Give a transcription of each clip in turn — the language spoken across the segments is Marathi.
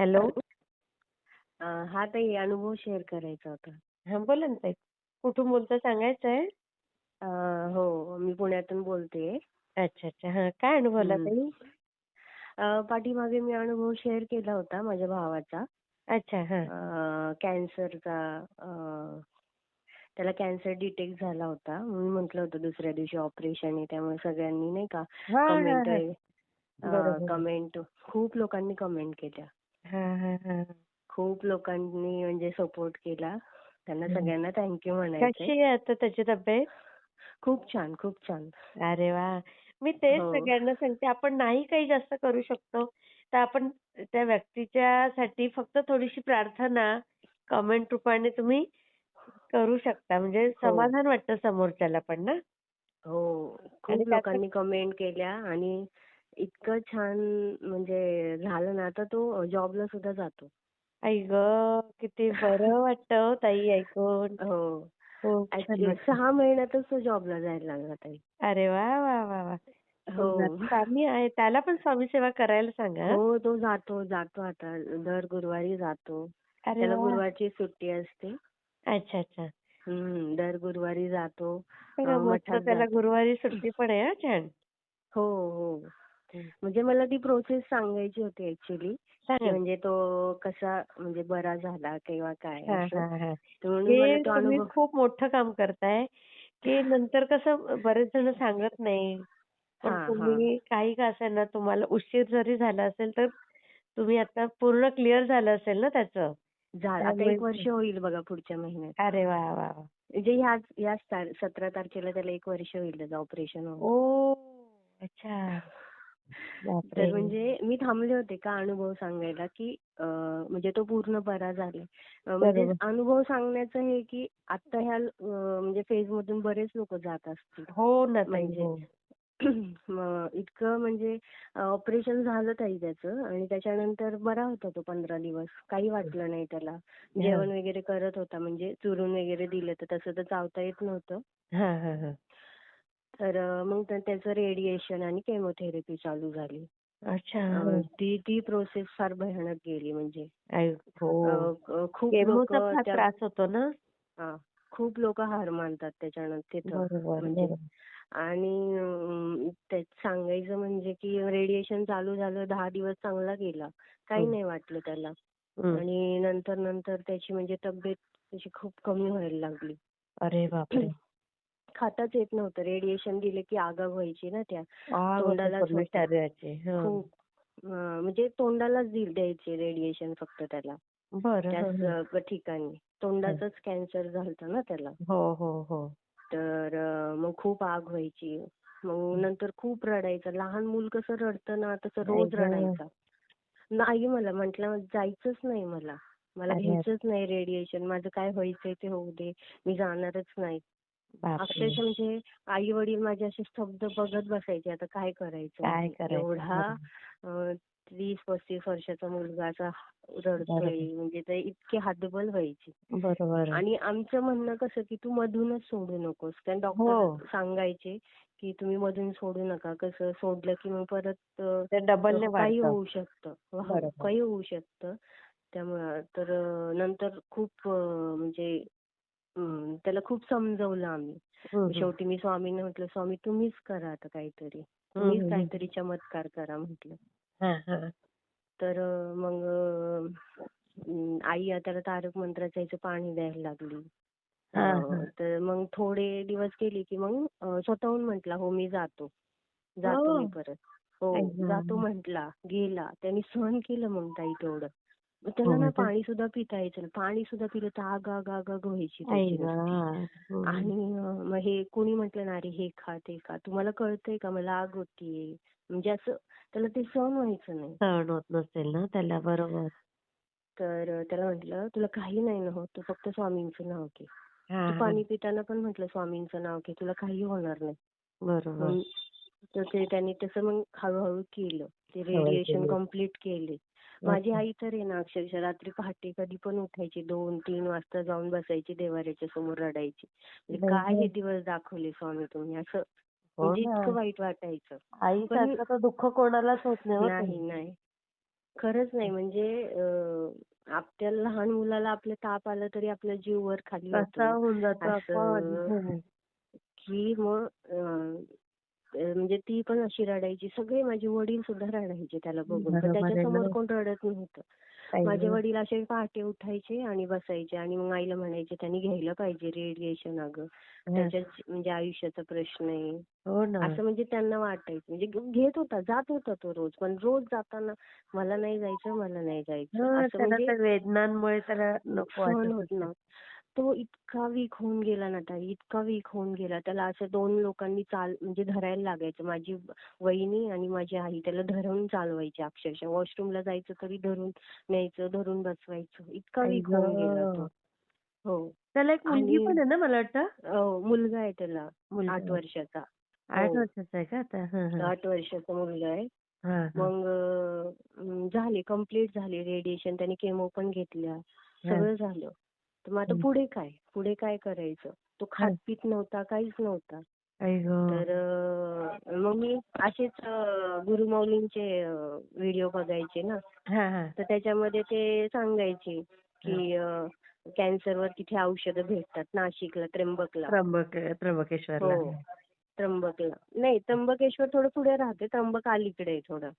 हॅलो हा ताई अनुभव शेअर करायचा होता. हा बोला ना ताई कुठून बोलता सांगायचंय हो मी पुण्यातून बोलतेय. अच्छा अच्छा हा काय अनुभवला. ताई पाठीमागे मी अनुभव शेअर केला होता माझ्या भावाचा. अच्छा हा कॅन्सरचा त्याला कॅन्सर डिटेक्ट झाला होता. म्हणून म्हटलं होतं दुसऱ्या दिवशी ऑपरेशन आहे त्यामुळे सगळ्यांनी नाही का कमेंट कमेंट खूप लोकांनी कमेंट केल्या. हा हा हा खूप लोकांनी म्हणजे सपोर्ट केला. त्यांना. सगळ्यांना थँक्यू म्हणायचंय. कशी आहे आता त्याची तब्येत खूप छान, खूप छान. अरे वा मी तेच हो. सगळ्यांना सांगते आपण नाही काही जास्त करू शकतो तर आपण त्या व्यक्तीच्या साठी फक्त थोडीशी प्रार्थना कमेंट रूपाने तुम्ही करू शकता म्हणजे हो. समाधान वाटतं समोरच्याला पण ना हो. आणि खूप त्याचं लोकांनी कमेंट केल्या आणि इतकं छान म्हणजे झालं ना आता तो जॉबला सुद्धा जातो. आई गं! किती बरं वाटतं हो ताई ऐकून. हो. खूप छान ऍक्च्युली वाटतं. 6 महिन्यातच तो जॉबला जायला लागला ताई. अरे वा वा वा वा हो. स्वामी आहे त्याला पण स्वामी सेवा करायला सांगा हं. हो तो जातो, जातो आता. दर गुरुवारी जातो. अरे त्याला गुरुवारची सुट्टी असते. अच्छा अच्छा हम्म. दर गुरुवारी जातो. अ, मस्त मठात त्याला जातो. गुरुवारी सुट्टी पण आहे हं छान. हो, हो. म्हणजे मला ती प्रोसेस सांगायची होती ऍक्च्युली. म्हणजे तो कसा म्हणजे बरा झाला किंवा काय हां, असं. हां, तुम्ही खूप मोठं काम करताय की नंतर कसं बरेच जण सांगत नाही. पण. तुम्ही काही का असेना तुम्हाला उशीर जरी झाला असेल तर तुम्ही आता पूर्ण क्लिअर झालं असेल ना त्याचं. झालं. आता 1 वर्ष होईल बघा पुढच्या महिन्यात. अरे! वाह! वाह! म्हणजे ह्याच ह्याच तार 17 तारखेला त्याला 1 वर्ष होईल त्याचं ऑपरेशन होऊन. ओह! अच्छा. तर म्हणजे मी थांबले होते का अनुभव सांगायला की म्हणजे तो पूर्ण बरा झालाय. अ, म्हणजे. अनुभव सांगण्याचं हे की आता ह्या म्हणजे फेजमधून बरेच लोकं जात असतील. हो म्हणजे हो. इतकं म्हणजे ऑपरेशन झालं ताई त्याचं आणि त्याच्यानंतर बरा होता तो 15 दिवस. काही वाटलं नाही त्याला. जेवण वगैरे करत होता म्हणजे चुरून वगैरे दिलं तर तसं तर चावता येत नव्हतं. तर मग त्या- त्याचं रेडिएशन आणि केमोथेरपी चालू झाली. ती ती प्रोसेस फार भयानक गेली म्हणजे. खूप केमोचा फार त्रास होतो ना? खूप लोकं हार मानतात त्याच्यानंतर म्हणजे. आणि सांगायचं म्हणजे की रेडिएशन चालू झालं 10 दिवस चांगला गेला. काही. नाही वाटलं त्याला. आणि नंतर नंतर त्याची म्हणजे तब्येत त्याची खूप कमी व्हायला लागली. खाताच येत नव्हतं. रेडिएशन दिले की आगाग व्हायची ना त्या. हं. खूप. म्हणजे तोंडालाच द्यायचे रेडिएशन फक्त त्याला. बरं. त्या. स- ठिकाणी. तोंडाचंच कॅन्सर झालतं ना त्याला. हो, हो, हो. तर मग खूप आग व्हायची. मग नंतर खूप रडायचा. लहान मूल कसं रडतं ना तसं रोज! रडायचा. नाही मला म्हटलं जायचंच नाही मला. मला घ्यायचंच नाही रेडिएशन. माझं काय व्हायचंय ते होऊ दे. मी जाणारच नाही. अक्षरशः म्हणजे आई वडील माझे असे स्तब्ध बघत बसायचे आता काय करायचं? एवढा. अ, 30-35 वर्षाचा मुलगा असा. रडतोय म्हणजे ते इतके हतबल व्हायचे. बरोबर. आणि आमचं म्हणणं कसं की तू मधूनच सोडू नकोस. कारण हो. डॉक्टर सांगायचे की तुम्ही मधून सोडू नका. कसं सोडलं की मग परत डबलने काही. होऊ शकतं. हो. काही होऊ शकतं. त्यामुळं तर नंतर खूप म्हणजे हं, त्याला खूप समजवलं आम्ही. शेवटी मी स्वामींना म्हटलं, "स्वामी तुम्हीच करा आता काहीतरी. तुम्हीच. काहीतरी चमत्कार करा" म्हटलं. हां, हां. तर मग आई त्याला तारक मंत्राचं याचं पाणी द्यायला लागली. तर मग थोडे दिवस गेले की मग स्वतःहून म्हटला, "हो मी जातो. जातो मी हो. परत." हो, जातो! म्हटला. गेला. त्याने सहन केलं मग ताई तेवढं. मग त्याला हो ना. पाणी सुद्धा पिता यायचं नाही. पाणी सुद्धा पिलं तर आग, आग, आग, आग व्हायची त्याची! हं. आणि मग हे कोणी म्हटलं ना, "अरे हे खा, ते खा." "तुम्हाला कळतंय का मला आग होतीये." म्हणजे असं त्याला ते सहन व्हायचं नाही. सहन होत नसेल ना त्याला. बरोबर. तर त्याला म्हटलं, "तुला काही नाही ना होत, तू फक्त स्वामींचं नाव घे." तू. पाणी पिताना पण म्हटलं, "स्वामींचं नाव घे, तुला काही होणार नाही." बरोबर. तर ते त्यांनी तसं मग हळूहळू केलं. ते रेडिएशन. कंप्लीट केले. माझी. आई तर आहे ना अक्षरशः रात्री पहाटे कधी पण उठायची 2-3 वाजता जाऊन बसायची देव्हाऱ्याच्या समोर रडायची. म्हणजे काय हे. दिवस दाखवले स्वामी तुम्ही असं हो म्हणजे. इतकं वाईट वाटायचं. आईसारखं दुःख कोणालाच होत नाही हो. नाही, नाही. खरंच नाही म्हणजे अं, आपल्या लहान मुलाला आपल्या ताप आला तरी आपला जीव वर खाली होतो हो. की मग म्हणजे ती पण अशी रडायची. सगळे माझे वडील सुद्धा रडायचे त्याला बघून. पण त्याच्यासमोर. कोण रडत नव्हतं. माझे. वडील असे पहाटे उठायचे आणि बसायचे आणि मग आईला म्हणायचे त्यांनी घ्यायला पाहिजे रेडिएशन अगं. त्याच्यात म्हणजे आयुष्याचा प्रश्न आहे. हो असं म्हणजे त्यांना वाटायचं. म्हणजे घेत होता जात होता तो रोज. पण रोज जाताना मला नाही जायचं मला नाही जायचं. असं म्हणजे त्या वेदनांमुळे त्याला नको सहन होत. नव्हतं. तो इतका वीक होऊन गेला ना ताई इतका वीक होऊन गेला. त्याला असं दोन लोकांनी चाल म्हणजे धरायला लागायचं. माझी वहिनी आणि माझी आई त्याला धरून चालवायची अक्षरशः. वॉशरूमला जायचं तरी धरून न्यायचं धरून बसवायचं. इतका वीक होऊन गेला. तो. हो. त्याला एक मुलगी पण आहे ना मला वाटतं? मुलगा आहे त्याला आठ वर्षाचा. आठ हो. वर्षाचा आहे का आता? हा हा. आठ वर्षाचा मुलगा आहे. हा हा. मग अं, झाले कंप्लीट झाले. रेडिएशन त्याने केमो पण घेतल्या. सगळं झालं. तर मग आता. पुढे काय? पुढे काय करायचं? तो खात पीत नव्हता काहीच नव्हता. तर मग मी असेच गुरुमौलींचे व्हिडिओ बघायचे ना? हा हा. तर त्याच्यामध्ये ते सांगायचे की कॅन्सरवर तिथे औषधं भेटतात नाशिकला त्र्यंबकला. त्र्यंबक त्र्यंबकेश्वरला. हो. त्र्यंबकला. नाही त्र्यंबकेश्वर थोडं पुढे राहते त्र्यंबक अलीकडे आहे थोडं.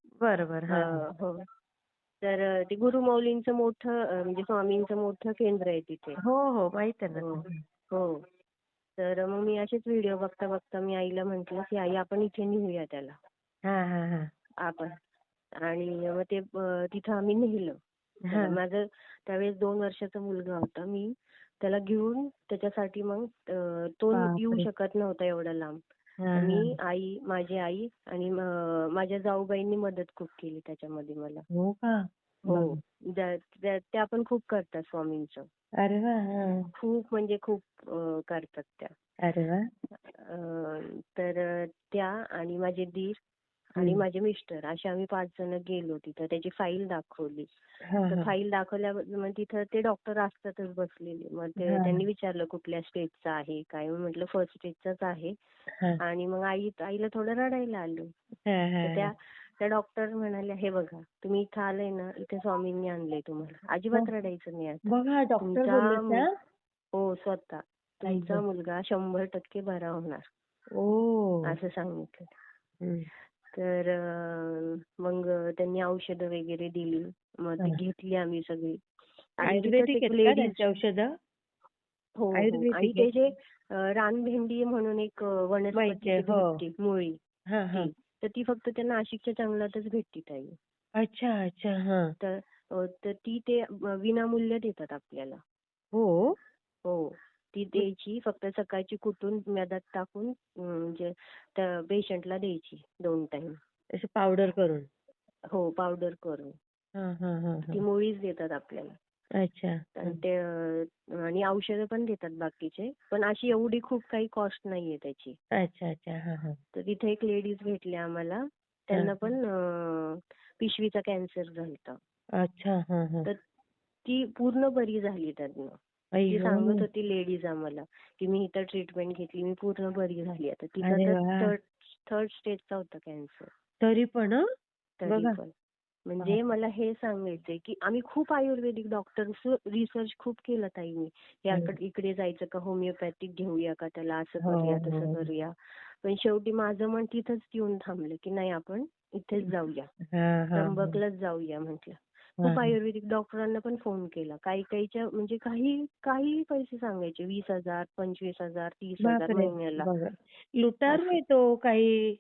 हो. तर ते गुरुमौलींचं मोठं म्हणजे स्वामींचं मोठं केंद्र आहे तिथे हो हो माहीत आहे हो. ना हो तर मग मी असेच व्हिडिओ बघता बघता मी आईला म्हंटल की आई आपण इथे नेऊया त्याला हा हा हा आपण आणि मग ते तिथं आम्ही नेलं हा. त्याला. माझं त्यावेळेस दोन वर्षाचा मुलगा होता मी त्याला घेऊन त्याच्यासाठी मग तो येऊ. शकत नव्हता एवढा लांब हा, मी आई माझी आई आणि माझ्या जाऊबाईंनी मदत खूप केली त्याच्यामध्ये मला. हो का? हो. त्या पण खूप करतात स्वामींचं. अरे वा! हा. खूप म्हणजे खूप करतात त्या. अरे वा! अं, तर त्या आणि माझे दीर आणि. माझे मिस्टर असे आम्ही पाच जण गेलो तिथं. त्याची फाईल दाखवली. तर. फाईल दाखवल्या मग तिथं ते डॉक्टर असतातच बसलेले. मग. त्यांनी विचारलं कुठल्या स्टेजचा आहे काय? मी म्हटलं फर्स्ट स्टेजचाच आहे. आणि मग आई आईला थोडं रडायला आलं. तर त्या त्या डॉक्टर म्हणाल्या हे बघा तुम्ही इथं आलाय ना इथे स्वामींनी आणलंय तुम्हाला. अजिबात. रडायचं नाही आता. तुमचा हो स्वतः. तुमचा. मुलगा शंभर टक्के बरा होणार. असं सांगितलं. तर मग त्यांनी औषधं वगैरे दिली. मग ती. घेतली आम्ही सगळी. आयुर्वेदिक आहेत का त्यांची औषधं? हो हो. आणि? ते जे रानभेंडी म्हणून एक वनस्पती आहे, हो. भेटते मुळी. हा हा. तर ती फक्त त्या नाशिकच्या जंगलातच भेटते ताई. अच्छा अच्छा हा. तर ती ते विनामूल्य देतात आपल्याला. हो? हो. ती द्यायची फक्त सकाळची कुटून मधात टाकून म्हणजे त्या पेशंटला द्यायची दोन टाइम अशी पावडर करून? हो पावडर करून. हा हा हा ती मुळीच देतात आपल्याला. अच्छा. आणि ते अं, आणि औषधं पण देतात बाकीचे. पण अशी एवढी खूप काही कॉस्ट नाहीये त्याची. अच्छा अच्छा. हा हा. तर तिथे एक लेडीज भेटल्या आम्हाला. त्यांना पण पिशवीचा कॅन्सर झालता. अच्छा हा हा. तर ती पूर्ण बरी झाली त्यातनं ती. सांगत होती लेडीज आम्हाला की मी इथं ट्रीटमेंट घेतली मी पूर्ण बरी झाली. आता तिचा अरे तर. थर्ड स्टेजचा होता कॅन्सर तरी पण म्हणजे मला हे सांगायचंय की आम्ही खूप आयुर्वेदिक डॉक्टर रिसर्च खूप केलं ताई मी इकडे जायचं का होमिओपॅथिक घेऊया का त्याला असं हो, करूया हो. तसं करूया. पण शेवटी माझं मन तिथंच येऊन थांबलं की नाही आपण इथेच जाऊया. त्र्यंबकलाच जाऊया म्हटलं. खूप हा. आयुर्वेदिक डॉक्टरांना पण फोन केला. काही काहीच्या म्हणजे काही काही पैसे सांगायचे. वीस हजार पंचवीस हजार तीस हजार महिन्याला. लुटार. नाही तो काही.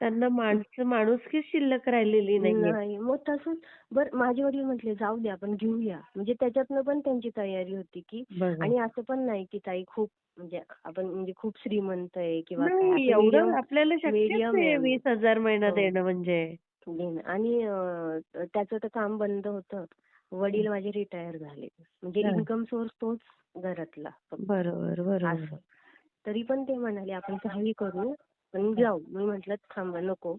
त्यांना माणसं माणुसकी शिल्लक राहिलेली नाहीये नाही. मग तसंच बर माझे वडील म्हटले जाऊ दे आपण घेऊया. म्हणजे त्याच्यातनं पण त्यांची तयारी होती की आणि असं पण नाही की ताई खूप म्हणजे आपण म्हणजे खूप श्रीमंत आहे किंवा काय नाही असं एवढं आपल्याला शक्यच आहे. वीस हजार महिना हो. देणं म्हणजे. घेणं. आणि त्याचं तर काम बंद होतं. वडील माझे रिटायर झाले. म्हणजे. इन्कम सोर्स तोच घरातला असं. तरी पण ते म्हणाले आपण काही करू पण जाऊ. मी म्हंटल थांबा नको.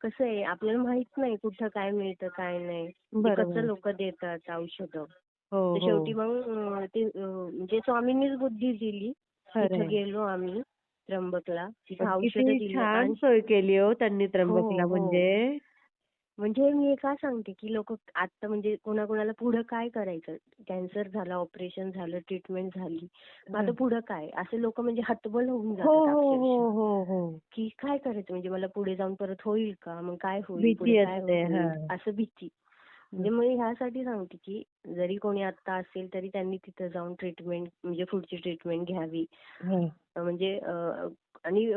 कसं आहे आपल्याला माहीत नाही कुठं काय मिळतं काय नाही. ते. कसं लोक देतात औषधं. हो तर हो. शेवटी मग ते म्हणजे स्वामींनीच बुद्धी दिली. तिथं. गेलो आम्ही त्र्यंबकला. तिथं औषधं किती दिली छान सोय केली हो त्यांनी त्र्यंबकला हो. म्हणजे. म्हणजे मी का सांगते की लोक आता म्हणजे कोणाकोणाला पुढं काय करायचं? कॅन्सर झालं ऑपरेशन झालं ट्रीटमेंट झाली मग आता. पुढं काय? असे लोक म्हणजे हतबल होऊन हो जातात हो अक्षरशः. हो की काय करायचं? म्हणजे मला पुढे जाऊन परत होईल का? मग काय होईल? पुढे काय होईल. असं भीती. म्हणजे मी ह्यासाठी सांगते की जरी कोणी आता असेल तरी त्यांनी तिथं जाऊन ट्रीटमेंट म्हणजे पुढची ट्रीटमेंट घ्यावी. म्हणजे आणि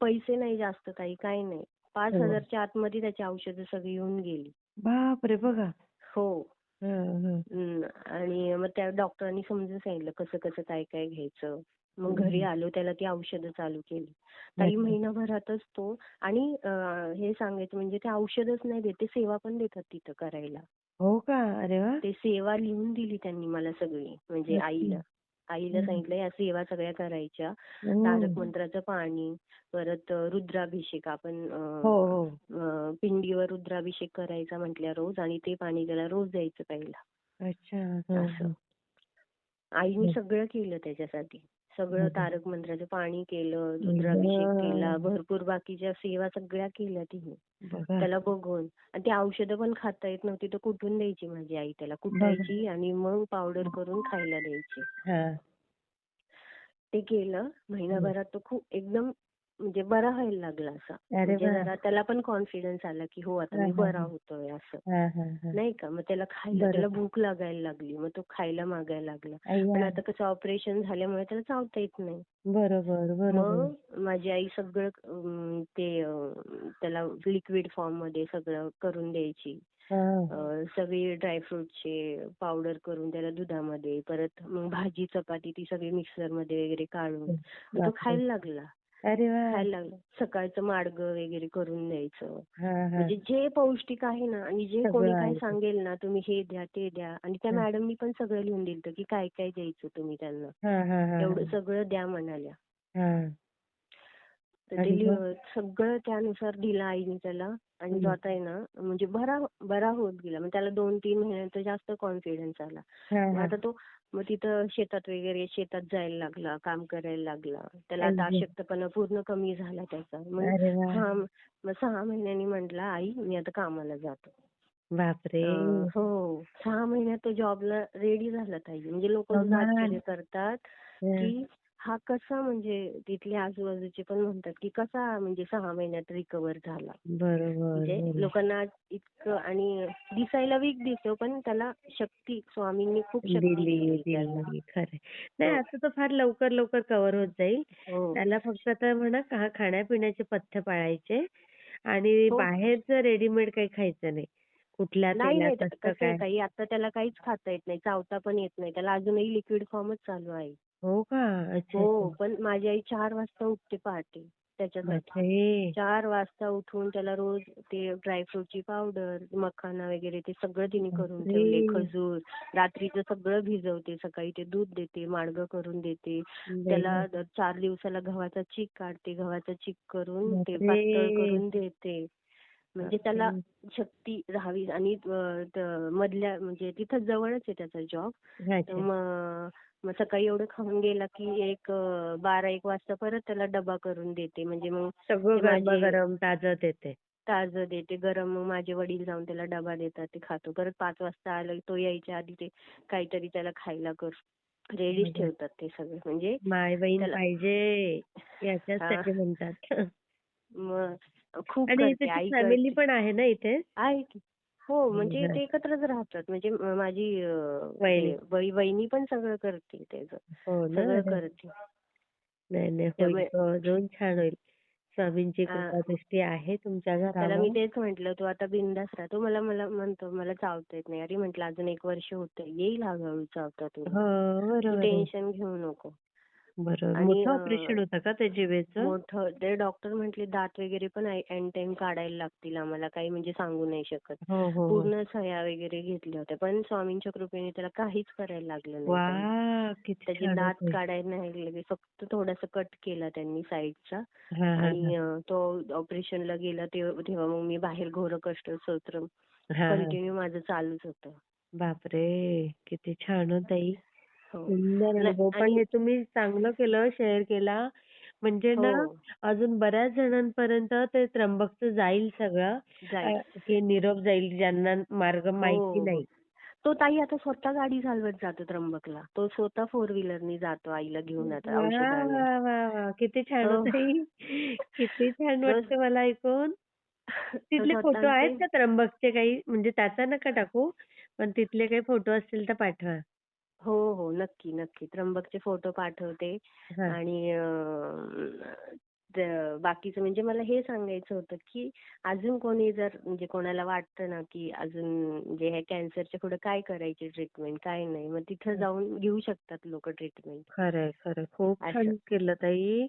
पैसे नाही जास्त काही काही नाही. पाच हो. हजारच्या आतमध्ये त्याची औषधं सगळी येऊन गेली बापरे बघा हो. आणि मग त्या डॉक्टरांनी समजून सांगितलं कसं कसं काय काय घ्यायचं मग. घरी आलो त्याला ती औषधं चालू केली काही. महिनाभरातच तो आणि हे सांगायचं म्हणजे ते औषधच नाही देत ते सेवा पण देतात तिथं करायला हो का अरे वा ते सेवा लिहून दिली त्यांनी मला सगळी म्हणजे. आईला आईला. सांगितलं या सेवा सगळ्या करायच्या. तारक मंत्राचं पाणी परत रुद्राभिषेक आपण हो हो पिंडीवर रुद्राभिषेक करायचा म्हटल्या रोज आणि ते पाणी त्याला रोज द्यायचं प्यायला अच्छा असं. आईने. सगळं केलं त्याच्यासाठी सगळं. तारक मंत्राचं पाणी केलं रुद्राभिषेक केला. भरपूर बाकीच्या सेवा सगळ्या केल्या तिने. त्याला बघून. आणि ती औषधं पण खाता येत नव्हती तर कुठून द्यायची माझी आई त्याला? कुटायची आणि मग पावडर करून खायला द्यायची. हा. ते केलं. महिनाभरात तो खूप एकदम म्हणजे बरा व्हायला लागला असा म्हणजे. जरा त्याला पण कॉन्फिडन्स आला की हो आता मी बरा. होतोय असं नाही का मग त्याला खायला. त्याला भूक लागायला लागली मग तो खायला मागायला लागला पण. आता कसं ऑपरेशन झाल्यामुळे त्याला चावता येत नाही मग माझी आई सगळं ते त्याला लिक्विड फॉर्ममध्ये सगळं करून द्यायची सगळी ड्रायफ्रुटचे पावडर करून त्याला दुधामध्ये परत मग भाजी चपाती ती सगळी मिक्सरमध्ये वगैरे काढून तो. खायला लागला खायला लागला. सकाळचं माडगं वगैरे करून द्यायचं. म्हणजे जे पौष्टिक आहे ना आणि जे कोणी ते. सांगेल ना तुम्ही हे द्या ते द्या आणि त्या. मॅडमनी पण सगळं लिहून दिलं की काय काय द्यायचं तुम्ही त्यांना. एवढं सगळं द्या म्हणाल्या. तर ते सगळं त्यानुसार दिलं आईने त्याला आणि तो. आता आहे ना म्हणजे बरा बरा होत गेला. त्याला दोन तीन महिन्यात जास्त कॉन्फिडन्स आला. मग आता तो मग तिथं शेतात वगैरे शेतात जायला लागला काम करायला लागला. त्याला आता. अशक्तपणा पूर्ण कमी झाला त्याचा. मग सहा महिन्यांनी म्हटला आई मी आता कामाला जातो. बापरे. हो. सहा महिन्यात तो जॉबला रेडी झाला ताई. म्हणजे लोक करतात. की हा कसा म्हणजे तिथले आजूबाजूचे पण म्हणतात की कसा म्हणजे सहा महिन्यात रिकवर झाला. बरोबर म्हणजे. लोकांना इतकं आणि दिसायला वीक दिसतो पण त्याला शक्ती स्वामींनी खूप शक्ती दिली नाही हो. आता तो फार लवकर लवकर कव्हर होत जाईल. हो. त्याला फक्त आता म्हणा खाण्यापिण्याचे पथ्य पाळायचे आणि हो. बाहेरचं रेडीमेड काही खायचं नाही. कुठल्या तेलात असतं काय? ताई आता त्याला काहीच खाता येत नाही चावता पण येत नाही. त्याला अजूनही लिक्विड फॉर्मच चालू आहे. हो का? अच्छा हो अच्छा. पण माझी आई चार वाजता उठते पहाटे त्याच्यासाठी. बापरे. चार वाजता उठून त्याला रोज ते ड्रायफ्रुटची पावडर मखाना वगैरे ते सगळं तिने करून बापरे. ठेवले खजूर. रात्रीचं सगळं भिजवते सकाळी ते दूध देते माडगं करून देते. त्याला चार दिवसाला गव्हाचा चीक काढते गव्हाचा चीक करून ते बापरे. पातळ करून देते. म्हणजे त्याला बापरे. शक्ती राहावी आणि अं, त- मधल्या म्हणजे तिथं जवळच आहे त्याचा जॉब. तर अच्छा. मग मग सकाळी एवढं खाऊन गेला की एक बारा एक वाजता परत त्याला डबा करून देते. म्हणजे मग सगळं गरम ताजं देते. ताजं देते. गरम मग माझे वडील जाऊन त्याला डबा देतात. ते खातो. परत पाच वाजता आलं तो यायच्या आधी ते काहीतरी त्याला खायला कर रेडीच. ठेवतात ते सगळे. म्हणजे माय बहीण पाहिजे. याच्यासाठी म्हणतात. मग खूप करते. आई फॅमिली. पण आहे ना इथे? आहे की. हो म्हणजे. ते एकत्रच राहतात. म्हणजे माझी अं, वहिनी. पण सगळं करते त्याचं हो सगळं. करते नाही नाही. होईल. तो अजून छान होईल. स्वामींची हा. कृपादृष्टी आहे तुमच्या त्याला घरावर. मी तेच म्हटलं तू आता बिंदास राहा. तो मला मला म्हणतो मला चावता येत नाही. अरे म्हटलं अजून एक वर्ष होतं येईल हळूहळू चावता तुला हो तू आहे. टेन्शन घेऊ नको. मोठं ऑपरेशन होतं का ते जिभेचं मोठं ते डॉक्टर म्हटले दात वगैरे पण एन टाइम काढायला लागतील आम्हाला. काही म्हणजे सांगू नाही शकत. हो हो हो. पूर्ण सह्या वगैरे घेतल्या होत्या. पण स्वामींच्या कृपेने त्याला काहीच करायला लागलं नाही त्यांनी. वा किती त्याचे छान दात. काढायला नाही लागले. फक्त थोडासा कट केला त्यांनी साईडचा हा हा आणि अं, तो ऑपरेशनला गेला तेव्हा तेव्हा मग मी बाहेर घोर कष्ट स्तोत्र हा हा. कंटिन्यू माझं चालूच होतं. बापरे! किती छान हो ताई. हो पण आणि- हे तुम्ही चांगलं केलं शेअर केला म्हणजे ना हो अजून बऱ्याच जणांपर्यंत ते त्र्यंबकचं जाईल सगळं हे निरोप जाईल ज्यांना मार्ग माहिती हो, नाही. तो ताई आता स्वतः गाडी चालवत जातो त्र्यंबकला. तो स्वतः फोर व्हीलरनी जातो आईला घेऊन आता किती छान हो. हो ताई. किती छान वाटतं मला ऐकून. तिथले फोटो आहेत का त्र्यंबकचे काही? म्हणजे त्याचा नका टाकू, पण तिथले काही फोटो असतील तर पाठवा. हो, हो. नक्की, नक्की. त्र्यंबकचे फोटो पाठवते हां. आणि बाकीचं म्हणजे मला हे सांगायचं होतं, की अजून कोणी जर म्हणजे कोणाला वाटतं ना, की अजून म्हणजे ह्या कॅन्सरच्या पुढे काय करायची ट्रीटमेंट, काय नाही. मग तिथं हं. जाऊन घेऊ शकतात लोकं ट्रीटमेंट. खरंय, खरंय. खूप. छान केलं ताई.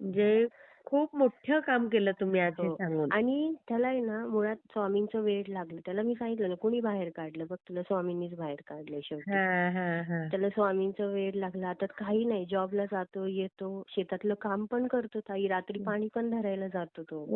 म्हणजे खूप मोठं काम केलं तुम्ही आज हे हो. सांगून. आणि त्याला आहे ना मुळात स्वामींचं वेड लागलं. त्याला मी सांगितलं ना, "कुणी बाहेर काढलं? बघ तुला स्वामींनीच बाहेर काढलंय शेवटी." हां, हां, हां. त्याला स्वामींचं वेड लागलं. आता काही नाही जॉबला जातो, येतो, शेतातलं काम पण करतो ताई. रात्री. पाणी पण धरायला जातो तो.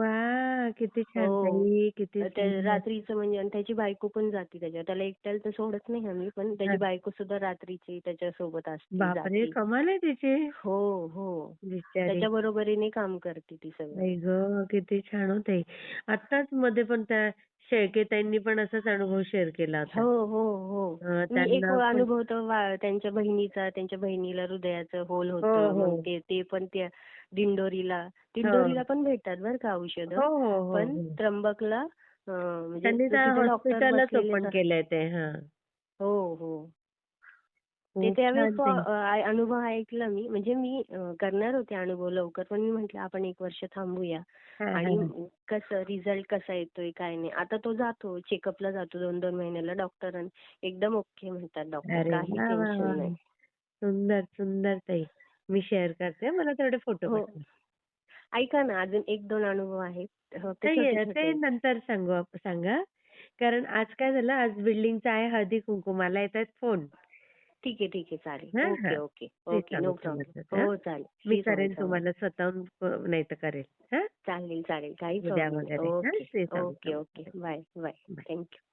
किती छान हो. ताई. किती. रात्रीचं म्हणजे आणि त्याची बायको पण जाते त्याच्यावर. त्याला एकट्याला तर सोडत नाही आम्ही, पण त्याची. बायको सुद्धा रात्रीची त्याच्यासोबत असते, बापरे! जाते. कमाल आहे तिची. हो, हो. बिचारी. त्याच्या बरोबरीने काम करते ती सगळं. आई गं! किती छान हो ताई. आत्ताच मध्ये पण त्या शेळके ताईंनी पण असाच अनुभव शेअर केला होता. हो, हो, हो. अ, मी एक त्यांना पण अनुभव तो वा त्यांच्या बहिणीचा, त्यांच्या बहिणीला हृदयाचं होल हो, होतं. मग हो. ते ते पण त्या दिंडोरीला हो. दिंडोरीला पण भेटतात बरं का औषधं. हो, हो, हो, पण हो. त्र्यंबकला अ, म्हणजे त्यांनी त्या तिथे डॉक्टर हॉस्पिटलच बसलेलेच ओपन असतात. केलंय ते. हां. हो, हो. ते खूप त्यावेळेस अनुभव ऐकला मी. म्हणजे मी करणार होते अनुभव लवकर, पण मी म्हटलं आपण एक वर्ष थांबूया हां, आणि हां, हां. कसं रिझल्ट कसा येतोय काय नाही. आता तो जातो चेकअपला जातो 2-2 महिन्याला डॉक्टर एकदम ओके म्हणतात डॉक्टर. काही टेन्शन! नाही. सुंदर, सुंदर ताई. मी शेअर करते. मला तेवढे फोटो हो. पाठवा. ऐका ना अजून 1-2 अनुभव आहेत. हो, ते. नंतर सांगू सांगा. कारण आज काय झालं, आज बिल्डिंगचा आहे हळदी-कुंकू. मला येतायत फोन. ठीक आहे, ठीक आहे. चालेल. हां, okay. Okay. Okay. No problem. हो, चालेल. मी करेन. तुम्हाला स्वतःहून अ, नाही तर करेल. हां? चालेल, चालेल. काही उद्या प्रॉब्लेम नाही. Okay. Okay. Bye, bye. Bye. Thank you.